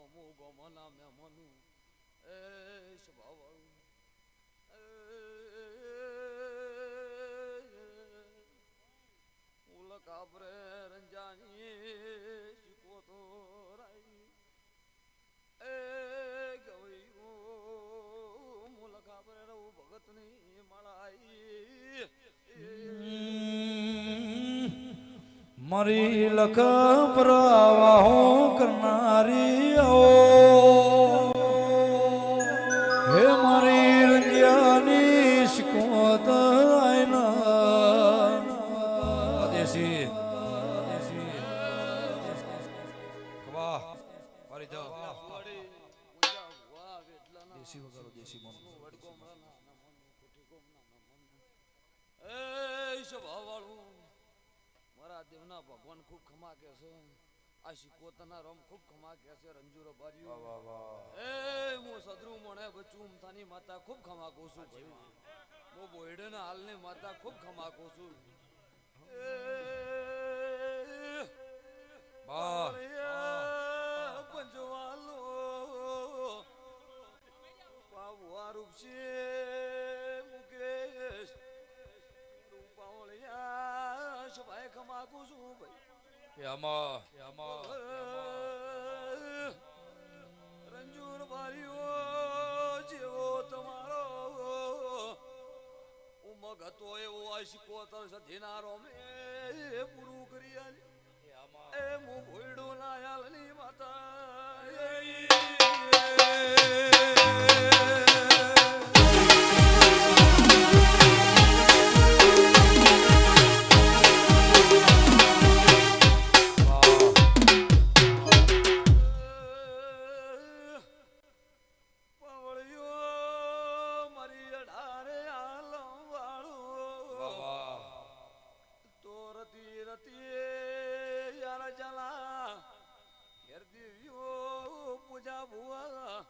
ગોમો ગોમોના મહેમાનું એ સ્વભાવવાળું ઉલક આબરે રંજાની શીખો તો. મારી લખ પ્રવાહો કરનારી ઓ હે મારી રંજ્યાની શિકોત આયના. દેશી દેશી વાહ મારા દેવના ભગવાન ખૂબ ખમા કે છે. આ શિકોતના રમ ખૂબ ખમા કે છે રંજુરો વાહ એ હું સદરુ મોણે બચું તાની માતા ખૂબ ખમા કહું છું હું બોયડેના હાલની માતા ખૂબ ખમા કહું છું એ છું ભાઈ આમાં રંજુર બારીઓ જેવો તમારો ઉમગ હતો એવો આ શિકોતર સધીનારો મે પૂરું કરી આલી. એ મુ ભોયડું ના યાલની પાવળિયો રતી પૂજા ભુવા,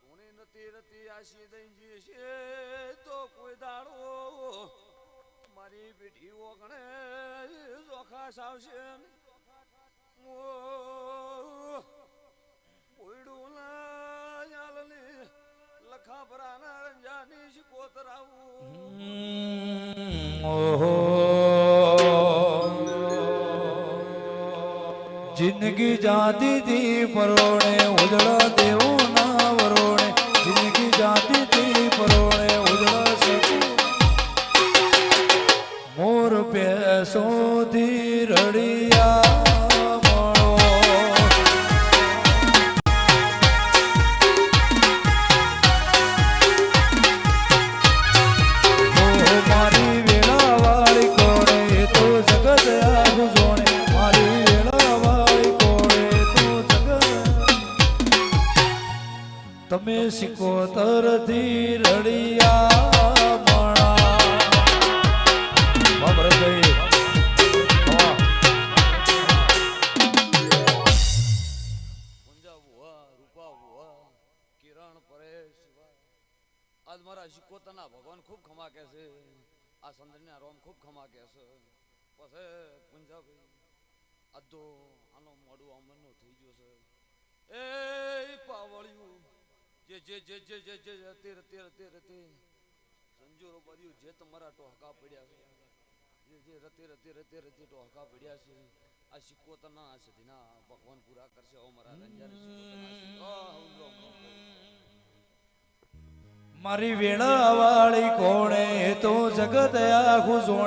કોણી નથી રતી આશી દઈ છે તો કોઈ દાડો, મારી પીઠી ઓગણે ચોખા સાવશે કોયડું ના યાલની લખા ભરાના રંજાની શિકોતરાવું ઓહો. જિંદગી જાતી થી પરોણે ઉજળા દેવો ના વરોણે. જિંદગી જાતી તમે સિકોતરથી રડિયા. આજ મારા શિકોતરના ભગવાન ખૂબ ખમા કે છે આ સંદરના રોમ ખૂબ ખમા કે છે પછી પુંજાભાઈ આ તો આનો મોડું અમરનો થઈ ગયો છે જે જે જે જે જે જે રતે રતે રતે રતે. સંજોરો બાર્યું જે તમારા ટોહકા પડ્યા છે. જે જે, રતે રતે રતે રતે ટોહકા પડ્યા ભગવાન પૂરા કરશે. મારા વેળા વાળી કોણે તો જગત આખું જોણે.